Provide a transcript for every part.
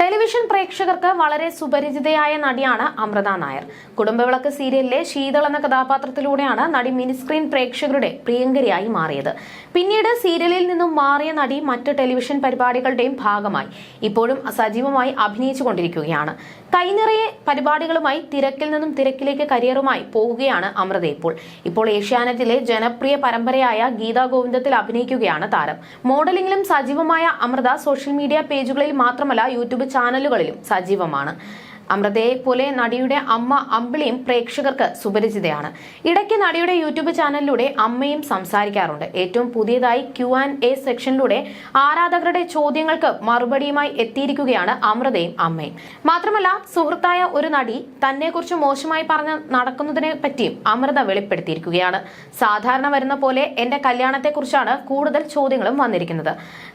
Television പ്രേക്ഷകർക്ക് വളരെ സുപരിചിതയായ നടിയാണ് അമൃത നായർ. കുടുംബവിളക്ക് സീരിയലിലെ ശീതൾ എന്ന കഥാപാത്രത്തിലൂടെയാണ് നടി മിനിസ്ക്രീൻ പ്രേക്ഷകരുടെ പ്രിയങ്കരിയായി മാറിയത്. പിന്നീട് സീരിയലിൽ നിന്നും മാറിയ നടി മറ്റ് ടെലിവിഷൻ പരിപാടികളുടെയും ഭാഗമായി ഇപ്പോഴും സജീവമായി അഭിനയിച്ചുകൊണ്ടിരിക്കുകയാണ് കൈനിറയെ പരിപാടികളുമായി തിരക്കിൽ നിന്നും തിരക്കിലേക്ക് കരിയറുമായി പോവുകയാണ് അമൃത ഇപ്പോൾ. ഇപ്പോൾ ഏഷ്യാനെറ്റിലെ ജനപ്രിയ പരമ്പരയായ ഗീതാ ഗോവിന്ദത്തിൽ അഭിനയിക്കുകയാണ് താരം. മോഡലിംഗിലും സജീവമായ അമൃത സോഷ്യൽ മീഡിയ പേജുകളിൽ മാത്രമല്ല യൂട്യൂബ് ചാനലുകളിലും സജീവമാണ്. അമൃതയെ പോലെ നടിയുടെ അമ്മ അമ്പിളിയും പ്രേക്ഷകർക്ക് സുപരിചിതയാണ്. ഇടയ്ക്ക് നടിയുടെ യൂട്യൂബ് ചാനലിലൂടെ അമ്മയും സംസാരിക്കാറുണ്ട്. ഏറ്റവും പുതിയതായി ക്യു ആൻഡ് എ സെക്ഷനിലൂടെ ആരാധകരുടെ ചോദ്യങ്ങൾക്ക് മറുപടിയുമായി എത്തിയിരിക്കുകയാണ് അമൃതയും അമ്മയും. മാത്രമല്ല സുഹൃത്തായ ഒരു നടി തന്നെക്കുറിച്ച് മോശമായി പറഞ്ഞ് നടക്കുന്നതിനെ പറ്റിയും അമൃത വെളിപ്പെടുത്തിയിരിക്കുകയാണ്. സാധാരണ വരുന്ന പോലെ എന്റെ കല്യാണത്തെക്കുറിച്ചാണ് കൂടുതൽ ചോദ്യങ്ങളും വന്നിരിക്കുന്നത്.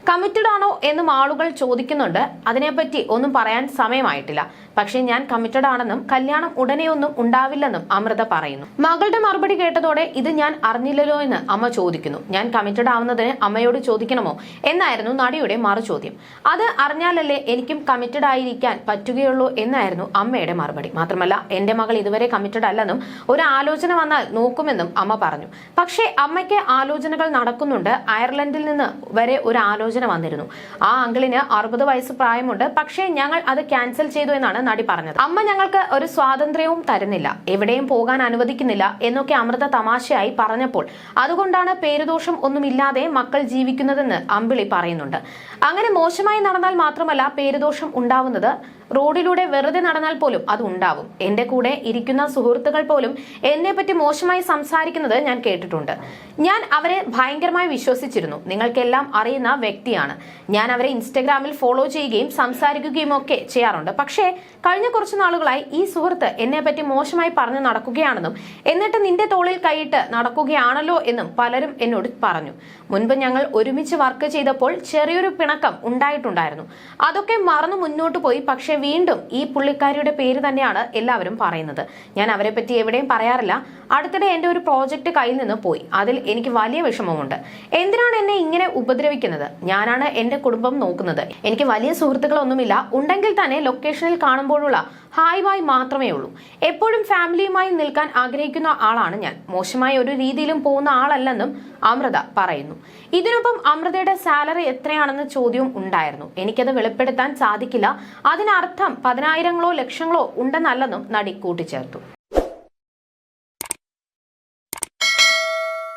കമ്മിറ്റഡ് ആണോ എന്നും ആളുകൾ ചോദിക്കുന്നുണ്ട്. അതിനെപ്പറ്റി ഒന്നും പറയാൻ സമയമായിട്ടില്ല. പക്ഷേ ഞാൻ കമ്മിറ്റഡ് ആണെന്നും കല്യാണം ഉടനെയൊന്നും ഉണ്ടാവില്ലെന്നും അമൃത പറയുന്നു. മകളുടെ മറുപടി കേട്ടതോടെ ഇത് ഞാൻ അറിഞ്ഞില്ലല്ലോ എന്ന് അമ്മ ചോദിക്കുന്നു. ഞാൻ കമ്മിറ്റഡ് ആവുന്നതിന് അമ്മയോട് ചോദിക്കണമോ? എന്നായിരുന്നു നടിയുടെ മറുചോദ്യം അത് അറിഞ്ഞാലല്ലേ എനിക്കും കമ്മിറ്റഡ് ആയിരിക്കാൻ പറ്റുകയുള്ളൂ എന്നായിരുന്നു അമ്മയുടെ മറുപടി. മാത്രമല്ല എന്റെ മകൾ ഇതുവരെ കമ്മിറ്റഡ് അല്ലെന്നും ഒരു ആലോചന വന്നാൽ നോക്കുമെന്നും അമ്മ പറഞ്ഞു. പക്ഷേ അമ്മയ്ക്ക് ആലോചനകൾ നടക്കുന്നുണ്ട്. അയർലൻഡിൽ നിന്ന് വരെ ഒരു ആലോചന വന്നിരുന്നു. ആ അങ്കിളിന് അറുപത് വയസ്സ് പ്രായമുണ്ട്. പക്ഷേ ഞങ്ങൾ അത് ക്യാൻസൽ ചെയ്തു എന്നാണ് നടി പറഞ്ഞത്. അമ്മ ഞങ്ങൾക്ക് ഒരു സ്വാതന്ത്ര്യവും തരുന്നില്ല. എവിടെയും പോകാൻ അനുവദിക്കുന്നില്ല എന്നൊക്കെ അമൃത തമാശയായി പറഞ്ഞപ്പോൾ അതുകൊണ്ടാണ് പേരുദോഷം ഒന്നുമില്ലാതെ മക്കൾ ജീവിക്കുന്നതെന്ന് അമ്പിളി പറയുന്നുണ്ട്. അങ്ങനെ മോശമായി നടന്നാൽ മാത്രമല്ല പേരുദോഷം ഉണ്ടാവുന്നത് റോഡിലൂടെ വെറുതെ നടന്നാൽ പോലും അത് ഉണ്ടാവും. എന്റെ കൂടെ ഇരിക്കുന്ന സുഹൃത്തുക്കൾ പോലും എന്നെ പറ്റി മോശമായി സംസാരിക്കുന്നത് ഞാൻ കേട്ടിട്ടുണ്ട്. ഞാൻ അവരെ ഭയങ്കരമായി വിശ്വസിച്ചിരുന്നു. നിങ്ങൾക്കെല്ലാം അറിയുന്ന വ്യക്തിയാണ്. ഞാൻ അവരെ ഇൻസ്റ്റഗ്രാമിൽ ഫോളോ ചെയ്യുകയും സംസാരിക്കുകയും ഒക്കെ ചെയ്യാറുണ്ട്. പക്ഷേ കഴിഞ്ഞ കുറച്ച് നാളുകളായി ഈ സുഹൃത്ത് എന്നെ പറ്റി മോശമായി പറഞ്ഞു നടക്കുകയാണെന്നും എന്നിട്ട് നിന്റെ തോളിൽ കൈയിട്ട് നടക്കുകയാണല്ലോ എന്നും പലരും എന്നോട് പറഞ്ഞു. മുൻപ് ഞങ്ങൾ ഒരുമിച്ച് വർക്ക് ചെയ്തപ്പോൾ ചെറിയൊരു പിണക്കം ഉണ്ടായിട്ടുണ്ടായിരുന്നു. അതൊക്കെ മറന്നു മുന്നോട്ട് പോയി. പക്ഷെ വീണ്ടും ഈ പുള്ളിക്കാരിയുടെ പേര് തന്നെയാണ് എല്ലാവരും പറയുന്നത്. ഞാൻ അവരെ പറ്റി എവിടെയും പറയാറില്ല. അടുത്തിടെ എന്റെ ഒരു പ്രോജക്റ്റ് കയ്യിൽ നിന്ന് പോയി. അതിൽ എനിക്ക് വലിയ വിഷമമുണ്ട്. എന്തിനാണ് എന്നെ ഇങ്ങനെ ഉപദ്രവിക്കുന്നത്? ഞാനാണ് എന്റെ കുടുംബം നോക്കുന്നത്. എനിക്ക് വലിയ സുഹൃത്തുക്കളൊന്നുമില്ല. ഉണ്ടെങ്കിൽ തന്നെ ലൊക്കേഷനിൽ കാണുമ്പോഴുള്ള ഹായ് ബായ് മാത്രമേ ഉള്ളൂ. എപ്പോഴും ഫാമിലിയുമായി നിൽക്കാൻ ആഗ്രഹിക്കുന്ന ആളാണ് ഞാൻ. മോശമായ ഒരു രീതിയിലും പോകുന്ന ആളല്ലെന്നും അമൃത പറയുന്നു. ഇതിനൊപ്പം അമൃതയുടെ സാലറി എത്രയാണെന്ന ചോദ്യവും ഉണ്ടായിരുന്നു. എനിക്കത് വെളിപ്പെടുത്താൻ സാധിക്കില്ല. അതിനർത്ഥം പതിനായിരങ്ങളോ ലക്ഷങ്ങളോ ഉണ്ടെന്നല്ലെന്നും നടി കൂട്ടിച്ചേർത്തു.